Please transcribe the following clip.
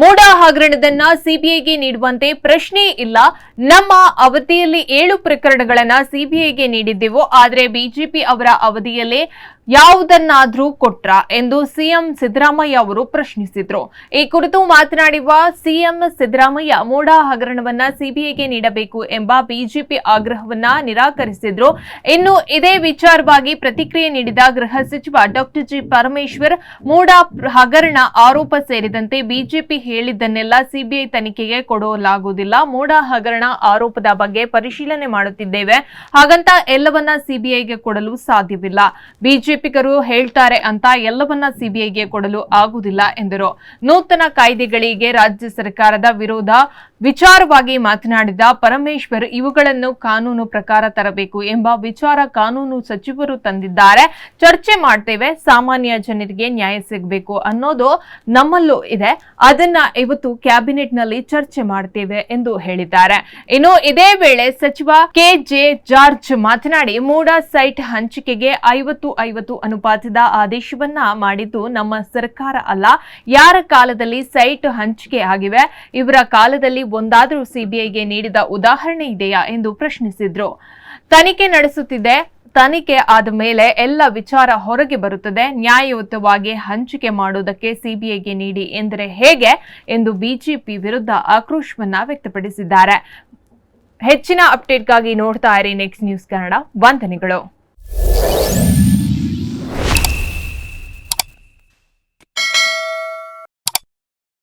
ಮೋಡ ಹಗರಣದನ್ನ ಸಿಬಿಐಗೆ ನೀಡುವಂತೆ ಪ್ರಶ್ನೆ ಇಲ್ಲ. ನಮ್ಮ ಅವಧಿಯಲ್ಲಿ ಏಳು ಪ್ರಕರಣಗಳನ್ನ ಸಿಬಿಐಗೆ ನೀಡಿದ್ದೆವು, ಆದರೆ ಬಿಜೆಪಿ ಅವರ ಅವಧಿಯಲ್ಲೇ ಯಾವುದನ್ನಾದ್ರೂ ಕೊಟ್ರ ಎಂದು ಸಿಎಂ ಸಿದ್ದರಾಮಯ್ಯ ಅವರು ಪ್ರಶ್ನಿಸಿದ್ರು. ಈ ಕುರಿತು ಮಾತನಾಡಿರುವ ಸಿಎಂ ಸಿದ್ದರಾಮಯ್ಯ, ಮೂಡಾ ಹಗರಣವನ್ನ ಸಿಬಿಐಗೆ ನೀಡಬೇಕು ಎಂಬ ಬಿಜೆಪಿ ಆಗ್ರಹವನ್ನ ನಿರಾಕರಿಸಿದ್ರು. ಇನ್ನು ಇದೇ ವಿಚಾರವಾಗಿ ಪ್ರತಿಕ್ರಿಯೆ ನೀಡಿದ ಗೃಹ ಸಚಿವ ಡಾಕ್ಟರ್ ಜಿ ಪರಮೇಶ್ವರ್, ಮೂಡಾ ಹಗರಣ ಆರೋಪ ಸೇರಿದಂತೆ ಬಿಜೆಪಿ ಹೇಳಿದ್ದನ್ನೆಲ್ಲ ಸಿಬಿಐ ತನಿಖೆಗೆ ಕೊಡಲಾಗುವುದಿಲ್ಲ. ಮೋಡ ಹಗರಣ ಆರೋಪದ ಬಗ್ಗೆ ಪರಿಶೀಲನೆ ಮಾಡುತ್ತಿದ್ದೇವೆ. ಹಾಗಂತ ಎಲ್ಲವನ್ನ ಸಿಬಿಐಗೆ ಕೊಡಲು ಸಾಧ್ಯವಿಲ್ಲ. ಬಿಜೆಪಿಗರು ಹೇಳ್ತಾರೆ ಅಂತ ಎಲ್ಲವನ್ನ ಸಿಬಿಐಗೆ ಕೊಡಲು ಆಗುವುದಿಲ್ಲ ಎಂದರು. ನೂತನ ಕಾಯ್ದೆಗಳಿಗೆ ರಾಜ್ಯ ಸರ್ಕಾರದ ವಿರೋಧ ವಿಚಾರವಾಗಿ ಮಾತನಾಡಿದ ಪರಮೇಶ್ವರ್, ಇವುಗಳನ್ನು ಕಾನೂನು ಪ್ರಕಾರ ತರಬೇಕು ಎಂಬ ವಿಚಾರ ಕಾನೂನು ಸಚಿವರು ತಂದಿದ್ದಾರೆ. ಚರ್ಚೆ ಮಾಡ್ತೇವೆ, ಸಾಮಾನ್ಯ ಜನರಿಗೆ ನ್ಯಾಯ ಸಿಗಬೇಕು ಅನ್ನೋದು ನಮ್ಮಲ್ಲೂ ಇದೆ. ಅದನ್ನ ಇವತ್ತು ಕ್ಯಾಬಿನೆಟ್ನಲ್ಲಿ ಚರ್ಚೆ ಮಾಡ್ತೇವೆ ಎಂದು ಹೇಳಿದ್ದಾರೆ. ಇನ್ನು ಇದೇ ವೇಳೆ ಸಚಿವ ಕೆ ಜೆ ಜಾರ್ಜ್ ಮಾತನಾಡಿ, ಮೂಡ ಸೈಟ್ ಹಂಚಿಕೆಗೆ ಐವತ್ತು ಐವತ್ತು ಅನುಪಾತದ ಆದೇಶವನ್ನ ಮಾಡಿದ್ದು ನಮ್ಮ ಸರ್ಕಾರ ಅಲ್ಲ. ಯಾರ ಕಾಲದಲ್ಲಿ ಸೈಟ್ ಹಂಚಿಕೆ ಆಗಿವೆ, ಇವರ ಕಾಲದಲ್ಲಿ ಒಂದಾದರೂ ಸಿಬಿಐಗೆ ನೀಡಿದ ಉದಾಹರಣೆ ಇದೆಯಾ ಎಂದು ಪ್ರಶ್ನಿಸಿದ್ರು. ತನಿಖೆ ನಡೆಸುತ್ತಿದೆ. ತನಿಖೆ ಆದ ಮೇಲೆ ಎಲ್ಲ ವಿಚಾರ ಹೊರಗೆ ಬರುತ್ತದೆ. ನ್ಯಾಯಯುತವಾಗಿ ಹಂಚಿಕೆ ಮಾಡುವುದಕ್ಕೆ ಸಿಬಿಐಗೆ ನೀಡಿ ಎಂದರೆ ಹೇಗೆ ಎಂದು ಬಿಜೆಪಿ ವಿರುದ್ಧ ಆಕ್ರೋಶವನ್ನ ವ್ಯಕ್ತಪಡಿಸಿದ್ದಾರೆ. ಹೆಚ್ಚಿನ ಅಪ್ಡೇಟ್ಗಾಗಿ ನೋಡ್ತಾ ಇರಿ ನೆಕ್ಸ್ಟ್ ನ್ಯೂಸ್ ಕನ್ನಡ. ವಂದನೆಗಳು.